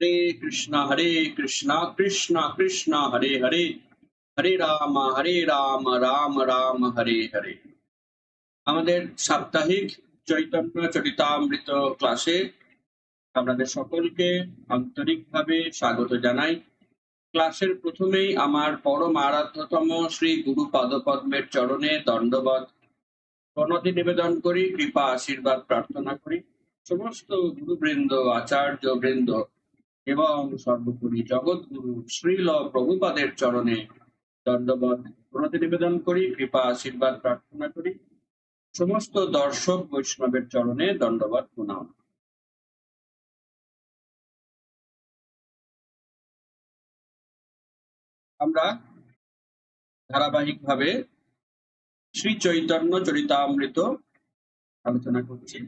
হরে কৃষ্ণ হরে কৃষ্ণ কৃষ্ণ কৃষ্ণ, হরে হরে। হরে রাম হরে রাম রাম রাম, হরে হরে। আমাদের সাপ্তাহিক চৈতন্য চরিতামৃত ক্লাসে আপনাদের সকলকে আন্তরিকভাবে স্বাগত জানাই। ক্লাসের প্রথমেই আমার পরম আরাধ্যতম শ্রী গুরু পাদপদ্মের চরণে দণ্ডবত প্রণতি নিবেদন করি, কৃপা আশীর্বাদ প্রার্থনা করি। সমস্ত গুরুবৃন্দ আচার্য বৃন্দ এবং সর্বোপরি জগৎগুরু শ্রীল প্রভুপাদের চরণে দণ্ডবত প্রণতি নিবেদন করি, কৃপা, আশীর্বাদ প্রার্থনা করি। সমস্ত দর্শক বৈষ্ণবের চরণে দণ্ডবত প্রণাম। আমরা ধারাবাহিকভাবে শ্রী চৈতন্য চরিতামৃত আলোচনা করছি।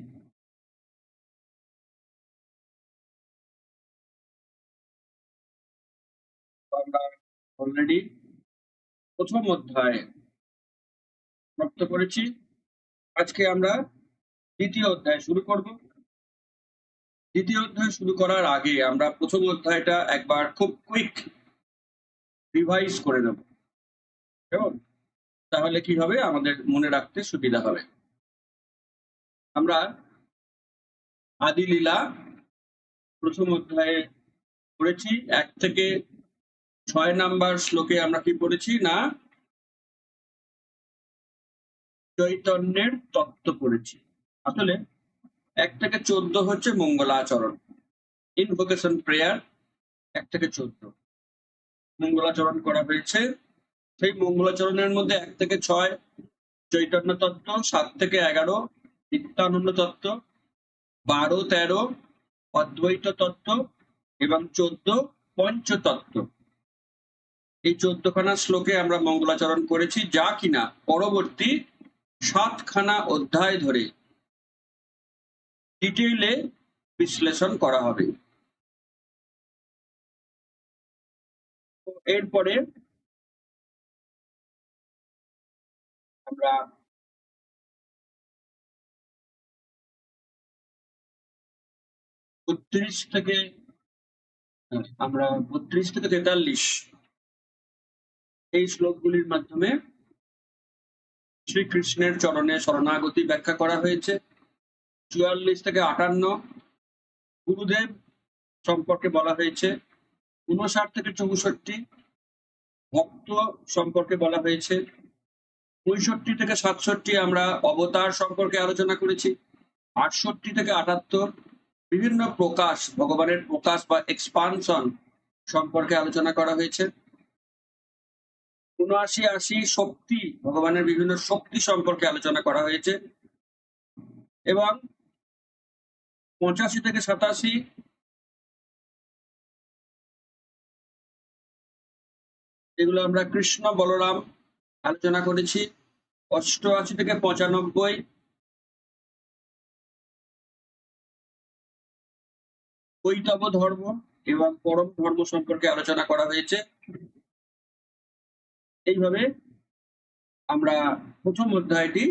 আমরা অলরেডি প্রথম অধ্যায় সমাপ্ত করেছি। আজকে আমরা দ্বিতীয় অধ্যায় শুরু করব। দ্বিতীয় অধ্যায় শুরু করার আগে আমরা প্রথম অধ্যায়টা একবার খুব কুইক রিভাইজ করে নেব। তাহলে কি হবে? আমাদের মনে রাখতে সুবিধা হবে। আমরা আদি লীলা প্রথম অধ্যায়ে পড়েছি। এক থেকে ছয় নাম্বার শ্লোকে আমরা কি পড়েছি? না? চৈতন্যের তত্ত্ব পড়েছি। আসলে এক থেকে চোদ্দ হচ্ছে মঙ্গলাচরণ। ইনভোকেশন প্রেয়ার এক থেকে চোদ্দ। মঙ্গলাচরণ করা হয়েছে। সেই মঙ্গলাচরণের মধ্যে এক থেকে ছয় চৈতন্য তত্ত্ব, সাত থেকে এগারো নিত্যানন্দ তত্ত্ব, বারো, তেরো অদ্বৈত তত্ত্ব এবং চোদ্দ পঞ্চতত্ত্ব। এই চোদ্দখানা শ্লোকে আমরা মঙ্গলাচরণ করেছি, যা কিনা পরবর্তী সাতখানা অধ্যায় ধরে ডিটেইলে বিশ্লেষণ করা হবে। এরপরে আমরা বত্রিশ থেকে আমরা বত্রিশ থেকে তেতাল্লিশ এই শ্লোকগুলির মাধ্যমে শ্রীকৃষ্ণের চরণে শরণাগতি ব্যাখ্যা করা হয়েছে। চুয়াল্লিশ থেকে আটান্ন গুরুদেব সম্পর্কে বলা হয়েছে। উনষাট থেকে চৌষট্টি ভক্ত সম্পর্কে বলা হয়েছে। পঁয়ষট্টি থেকে সাতষট্টি আমরা অবতার সম্পর্কে আলোচনা করেছি। আটষট্টি থেকে আটাত্তর বিভিন্ন প্রকাশ, ভগবানের প্রকাশ বা এক্সপানশন সম্পর্কে আলোচনা করা হয়েছে। উনআশি আশি শক্তি ভগবানের বিভিন্ন শক্তি সম্পর্কে আলোচনা করা হয়েছে। এবং পঁচাশি থেকে সাতাশি এগুলো আমরা কৃষ্ণ বলরাম আলোচনা করেছি। অষ্টআশি থেকে পঁচানব্বই বৈতব ধর্ম এবং পরম ধর্ম সম্পর্কে আলোচনা করা হয়েছে। এইভাবে আমরা প্রথম অধ্যায়টি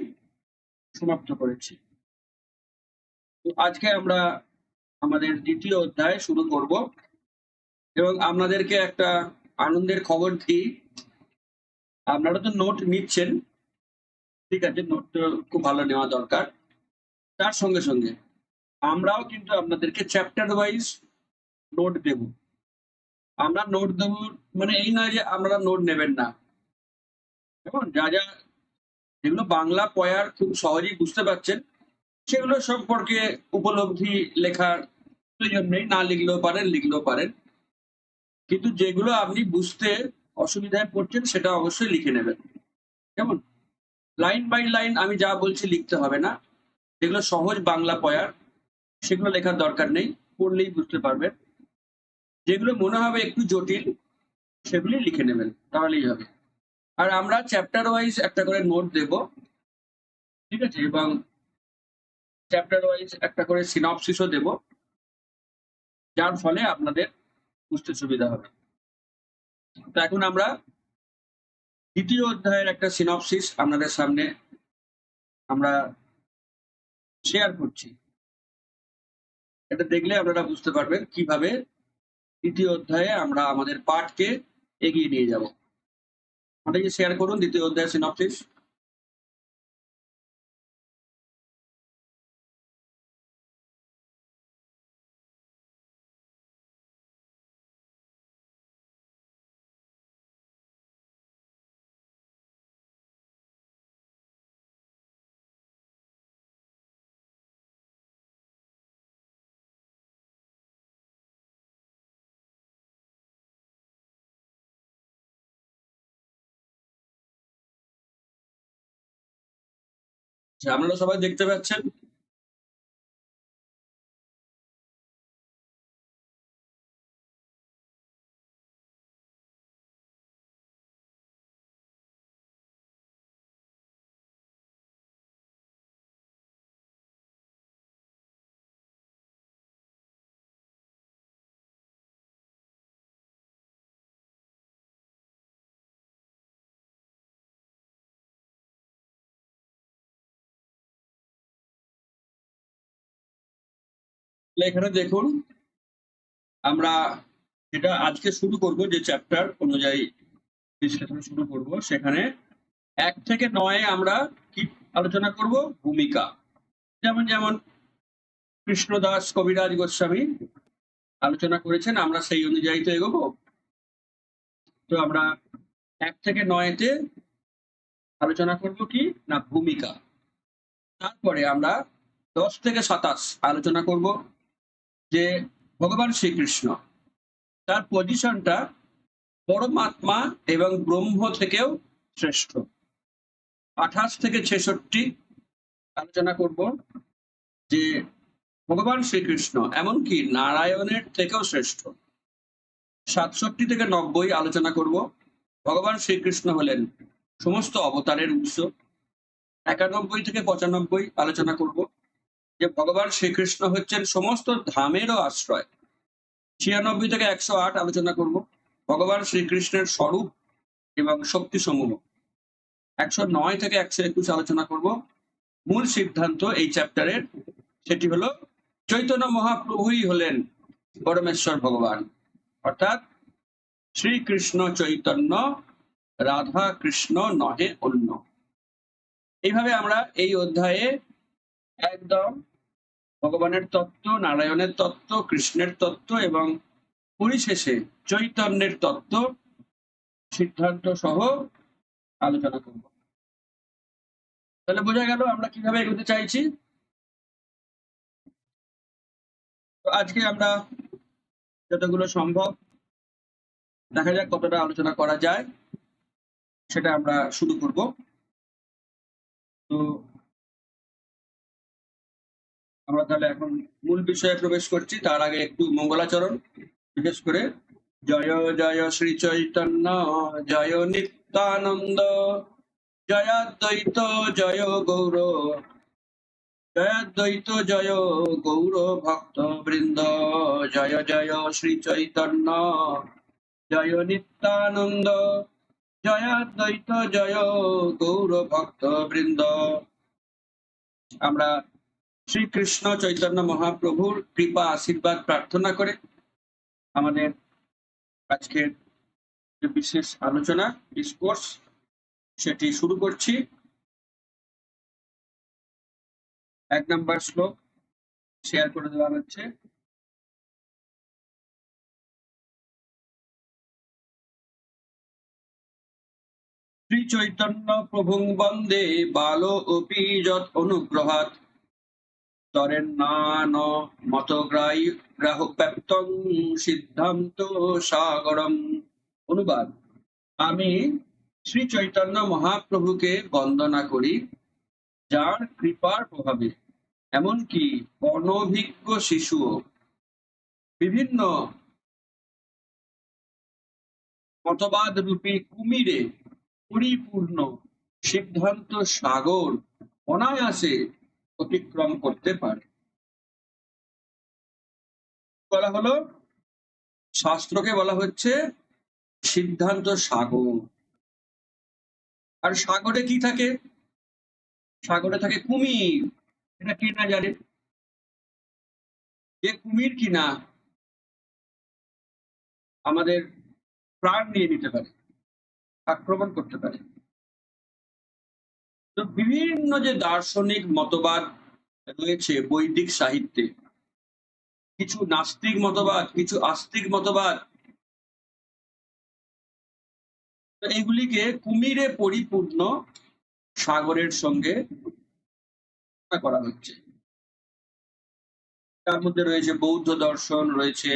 সমাপ্ত করেছি। তো আজকে আমরা আমাদের দ্বিতীয় অধ্যায় শুরু করব এবং আপনাদেরকে একটা আনন্দের খবর দিই। আপনারা তো নোট নিচ্ছেন, ঠিক আছে নোট খুব ভালো নেওয়া দরকার। তার সঙ্গে সঙ্গে আমরাও কিন্তু আপনাদেরকে চ্যাপ্টার ওয়াইজ নোট দেব। আমরা নোট দেব মানে এই নয় যে আপনারা নোট নেবেন না। এবং যা যা যেগুলো বাংলা পয়ার খুব সহজেই বুঝতে পারছেন, সেগুলো সম্পর্কে উপলব্ধি লেখার প্রয়োজন নেই, না লিখলেও পারেন লিখলেও পারেন। কিন্তু যেগুলো আপনি বুঝতে অসুবিধায় পড়ছেন, সেটা অবশ্যই লিখে নেবেন। কেমন? লাইন বাই লাইন আমি যা বলছি লিখতে হবে না। যেগুলো সহজ বাংলা পয়ার, সেগুলো লেখার দরকার নেই, পড়লেই বুঝতে পারবেন। যেগুলো মনে হবে একটু জটিল, সেগুলি লিখে নেবেন, তাহলেই হবে। আর আমরা চ্যাপ্টার ওয়াইজ একটা করে নোট দেব। ঠিক আছে? এবং চ্যাপ্টার ওয়াইজ একটা করে সিনপসিসও দেব। যার ফলে আপনাদের বুঝতে সুবিধা হবে। তো এখন আমরা দ্বিতীয় অধ্যায়ের একটা সিনপসিস আপনাদের সামনে আমরা শেয়ার করছি। এটা দেখলে আপনারা বুঝতে পারবেন কীভাবে দ্বিতীয় অধ্যায়ে আমরা আমাদের পাঠকে এগিয়ে নিয়ে যাব। আমাদেরকে শেয়ার করুন দ্বিতীয় অধ্যায় সিনপসিস আপনারা সবাই দেখতে পাচ্ছেন। এখানে দেখুন, আমরা যেটা আজকে শুরু করব যে চ্যাপ্টার অনুযায়ী বিশ্লেষণ শুরু করব। সেখানে এক থেকে নয়ে আমরা কি আলোচনা করব? ভূমিকা। যেমন যেমন কৃষ্ণদাস কবিরাজ গোস্বামী আলোচনা করেছেন, আমরা সেই অনুযায়ী তো এগোবো। তো আমরা এক থেকে নয়তে আলোচনা করব কি? না, ভূমিকা। তারপরে আমরা দশ থেকে সাতাশ আলোচনা করব। যে ভগবান শ্রীকৃষ্ণ, তার পজিশনটা পরমাত্মা এবং ব্রহ্ম থেকেও শ্রেষ্ঠ। আঠাশ থেকে ছেষট্টি আলোচনা করব যে ভগবান শ্রীকৃষ্ণ এমনকি নারায়ণের থেকেও শ্রেষ্ঠ। সাতষট্টি থেকে নব্বই আলোচনা করব। ভগবান শ্রীকৃষ্ণ হলেন সমস্ত অবতারের উৎস। একানব্বই থেকে পঁচানব্বই আলোচনা করব। যে ভগবান শ্রীকৃষ্ণ হচ্ছেন সমস্ত ধামেরও আশ্রয়। ছিয়ানব্বই থেকে একশো আট আলোচনা করব। ভগবান শ্রীকৃষ্ণের স্বরূপ এবং শক্তি সমূহ একশো নয় থেকে একশো একুশ আলোচনা করব। মূল সিদ্ধান্ত এই চ্যাপ্টারের, সেটি হলো চৈতন্য মহাপ্রভুই হলেন পরমেশ্বর ভগবান। অর্থাৎ শ্রীকৃষ্ণ চৈতন্য, রাধা কৃষ্ণ নহে অন্য। এইভাবে আমরা এই অধ্যায়ে একদম ভগবানের তত্ত্ব, নারায়ণের তত্ত্ব, কৃষ্ণের তত্ত্ব এবং পরিশেষে চৈতন্যের তত্ত্ব সিদ্ধান্ত সহ আলোচনা করব। তাহলে বোঝা গেল আমরা কীভাবে এগোতে চাইছি। আজকে আমরা যতগুলো সম্ভব দেখা যাক কতটা আলোচনা করা যায়, সেটা আমরা শুরু করব। তো আমরা তাহলে এখন মূল বিষয়ে প্রবেশ করছি। তার আগে একটু মঙ্গলাচরণ, বিশেষ করে জয় জয় শ্রী চৈতন্য, জয় নিত্যানন্দ জয়াদ্বৈত জয় গৌর জয়াদ্বৈত জয় গৌর ভক্ত বৃন্দ জয় জয় শ্রী চৈতন্য, জয় নিত্যানন্দ জয়াদ্বৈত জয় গৌর ভক্ত বৃন্দ আমরা শ্রীকৃষ্ণ চৈতন্য মহাপ্রভুর কৃপা, আশীর্বাদ, প্রার্থনা করে আমাদের আজকের বিশেষ আলোচনা ডিসকোর্স সেটি শুরু করছি। এক নম্বর শ্লোক শেয়ার করে দেওয়া হচ্ছে। শ্রী চৈতন্য প্রভুং বন্দে, বাল অপি যৎ অনুগ্রহাত অনুবাদ। আমি শ্রী চৈতন্য মহাপ্রভুকে বন্দনা করি, যার কৃপার প্রভাবে, এমনকি অনভিজ্ঞ শিশুও। বিভিন্ন মতবাদ রূপী কুমিরে পরিপূর্ণ সিদ্ধান্ত সাগর অনায়াসে অতিক্রম করতে পারে। বলা হলো, শাস্ত্রকে বলা হচ্ছে সিদ্ধান্ত সাগর। আর সাগরে কি থাকে? সাগরে থাকে কুমির। এটা কে না জানে? যে কুমির কিনা আমাদের প্রাণ নিয়ে নিতে পারে, আক্রমণ করতে পারে। তো বিভিন্ন যে দার্শনিক মতবাদ রয়েছে বৈদিক সাহিত্যে, কিছু নাস্তিক মতবাদ, কিছু আস্তিক মতবাদ এগুলিকে কুমিরে পরিপূর্ণ সাগরের সঙ্গে করা হচ্ছে। তার মধ্যে রয়েছে বৌদ্ধ দর্শন, রয়েছে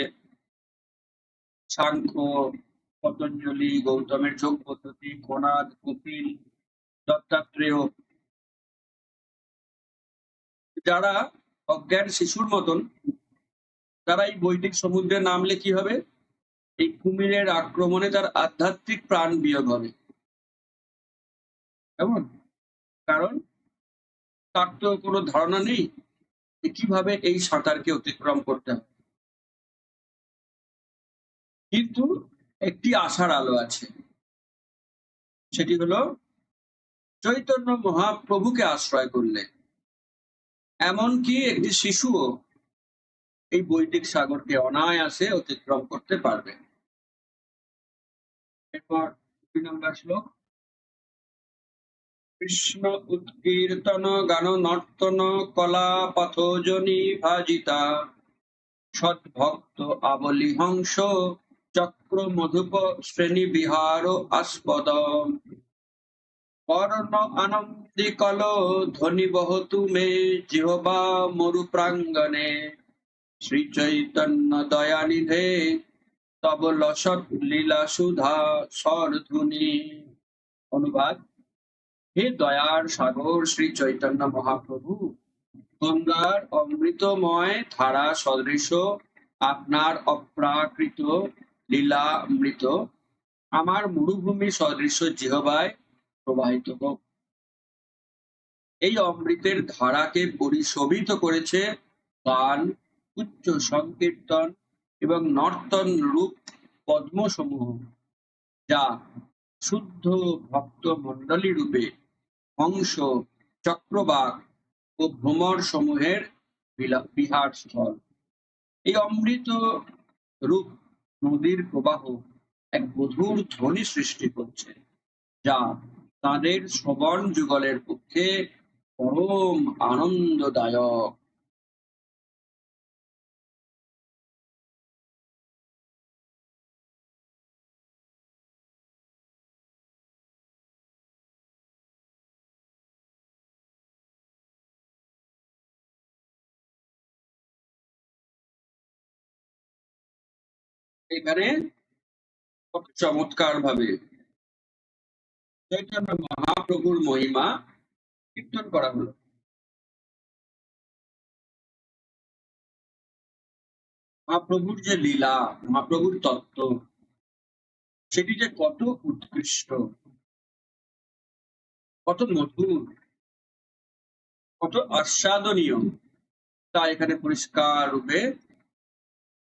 সাংখ্য, পতঞ্জলি, গৌতমের যোগ পদ্ধতি কোনাদ কপিল দত্তাত্রেয়। যারা অজ্ঞান শিশুর মতন, তারা এই বৈদিক সমুদ্রে নামলে কি হবে? এই কুমিরের আক্রমণে তার আধ্যাত্মিক প্রাণ বিয়োগ হবে। কেমন? কারণ তার তো কোনো ধারণা নেই কীভাবে এই সাঁতারকে অতিক্রম করতে হবে। কিন্তু একটি আশার আলো আছে। সেটি হলো চৈতন্য মহাপ্রভুকে আশ্রয় করলে। এমনকি একটি শিশুও এই বৈদিক সাগরকে অনায়াসে অতিক্রম করতে পারবে। এরপর দুই নম্বর শ্লোক। কৃষ্ণ উৎকীর্তন গান নর্তন কলা পথজনী ভাজিতা। সদ্ভক্ত আবলি হংস চক্র মধুপ শ্রেণি বিহার আস্পদ। কর্ণ আনন্দি কল ধ্বনি বহতু মে জিহবা মরু প্রাঙ্গনে শ্রী চৈতন্য দয়ানিধে তব লীলা সুধা স্বরধুনি অনুবাদ, হে দয়ার সাগর শ্রী চৈতন্য মহাপ্রভু, গঙ্গার অমৃতময় ধারা সদৃশ, আপনার অপ্রাকৃত লীলা অমৃত আমার মরুভূমি সদৃশ জিহবায় প্রবাহিত হোক। এই অমৃতের ধারাকে পরিশোভিত করেছে গান, উচ্চ সংকীর্তন এবং নর্তন রূপ পদ্মসমূহ, যা শুদ্ধ ভক্ত মণ্ডলী রূপে হংস, চক্রবাক ও ভ্রমর সমূহের বিহার স্থল। এই অমৃত রূপ নদীর প্রবাহ এক মধুর ধ্বনি সৃষ্টি করছে, যা তাদের শ্রবণ যুগলের পক্ষে পরম আনন্দদায়ক। এখানে চমৎকার ভাবে চৈতন্য মহাপ্রভুর মহিমা কীর্তন করা হলো। মহাপ্রভুর যে লীলা, মহাপ্রভুর তত্ত্ব, সেটি যে কত উৎকৃষ্ট, কত মধুর, কত আস্বাদনীয়, তা এখানে পরিষ্কার রূপে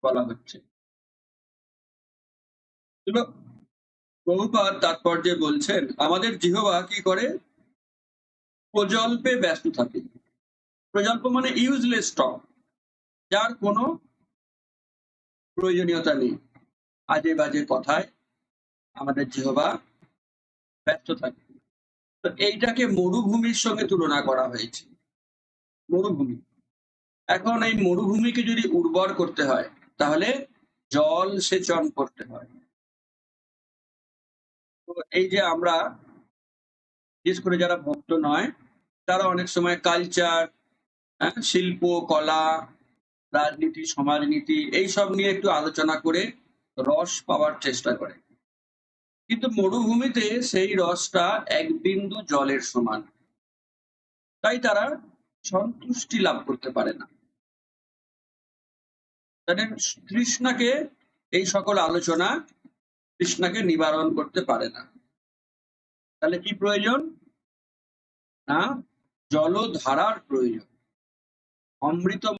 বলা হচ্ছে। প্রভুপাদ তাৎপর্যে বলছেন, আমাদের জিহবা কি করে? প্রজল্পে ব্যস্ত থাকে। প্রজল্প মানে ইউজলেস টক যার কোনো প্রয়োজনীয়তা নেই। আজে বাজে কথায় আমাদের জিহবা ব্যস্ত থাকে। তো এইটাকে মরুভূমির সঙ্গে তুলনা করা হয়েছে। মরুভূমি। এখন এই মরুভূমিকে যদি উর্বর করতে হয়, তাহলে জল সেচন করতে হয়। এই যে আমরা, বিশেষ করে যারা ভক্ত নয়, তারা অনেক সময় কালচার শিল্প, কলা, রাজনীতি, সমাজনীতি, এইসব নিয়ে একটু আলোচনা করে রস পাওয়ার চেষ্টা করে। কিন্তু মরুভূমিতে সেই রসটা এক বিন্দু জলের সমান। তাই তারা সন্তুষ্টি লাভ করতে পারে না। তাদের তৃষ্ণাকে এই সকল আলোচনা তৃষ্ণাকে নিবারণ করতে পারে না। তাহলে কি প্রয়োজন? না জলধারার প্রয়োজন। অমৃত